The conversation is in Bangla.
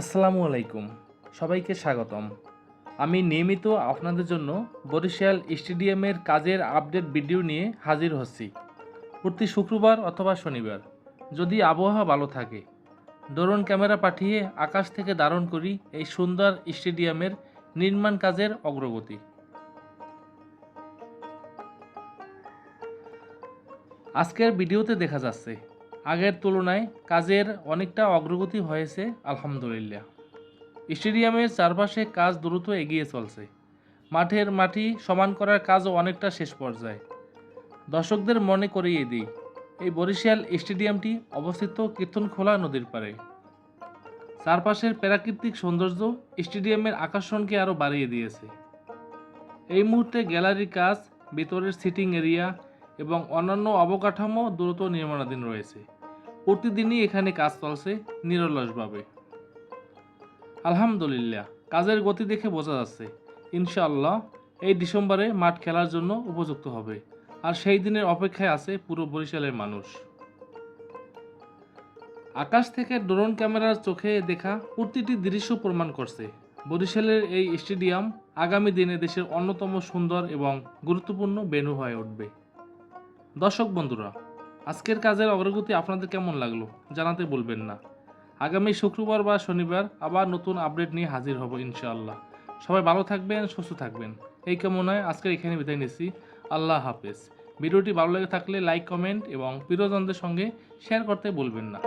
আসসালামু আলাইকুম। সবাইকে স্বাগতম। আমি নিয়মিত আপনাদের জন্য বরিশাল স্টেডিয়ামের কাজের আপডেট ভিডিও নিয়ে হাজির হচ্ছি। প্রতি শুক্রবার অথবা শনিবার, যদি আবহাওয়া ভালো থাকে, ড্রোন ক্যামেরা পাঠিয়ে আকাশ থেকে ধারণ করি এই সুন্দর স্টেডিয়ামের নির্মাণ কাজের অগ্রগতি। আজকের ভিডিওতে দেখা যাচ্ছে আগের তুলনায় কাজের অনেকটা অগ্রগতি হয়েছে, আলহামদুলিল্লাহ। স্টেডিয়ামের চারপাশে কাজ দ্রুত এগিয়ে চলছে। মাঠের মাটি সমান করার কাজও অনেকটা শেষ পর্যায়ে। দর্শকদের মনে করিয়ে দিই, এই বরিশাল স্টেডিয়ামটি অবস্থিত কীর্তনখোলা নদীর পাড়ে। চারপাশের প্রাকৃতিক সৌন্দর্য স্টেডিয়ামের আকর্ষণকে আরও বাড়িয়ে দিয়েছে। এই মুহূর্তে গ্যালারির কাজ, ভিতরের সিটিং এরিয়া এবং অন্যান্য অবকাঠামো দ্রুত নির্মাণাধীন রয়েছে। প্রতিদিনই এখানে কাজ চলছে নিরলসভাবে। আলহামদুলিল্লাহ, কাজের গতি দেখে বোঝা যাচ্ছে। ইনশাআল্লাহ, এই ডিসেম্বরে মাঠ খেলার জন্য উপযুক্ত হবে। আর সেই দিনের অপেক্ষায় আছে পুরো বরিশালের মানুষ। আকাশ থেকে ড্রোন ক্যামেরার চোখে দেখা প্রতিটি দৃশ্য প্রমাণ করছে। বরিশালের এই স্টেডিয়াম আগামী দিনে দেশের অন্যতম সুন্দর এবং গুরুত্বপূর্ণ ভেন্যু হয়ে উঠবে। দর্শক বন্ধুরা আজকের কাজের অগ্রগতি আপনাদের কেমন লাগল জানাতে বলবেন না। আগামী শুক্রবার বা শনিবার আবার নতুন আপডেট নিয়ে হাজির হব ইনশাআল্লাহ। সবাই ভালো থাকবেন, সুস্থ থাকবেন। এই কামনায় আজকের এখানে বিদায় নিচ্ছি। আল্লাহ হাফেজ। ভিডিওটি ভালো লেগে থাকলে লাইক, কমেন্ট এবং প্রিয়জনদের সঙ্গে শেয়ার করতে বলবেন না।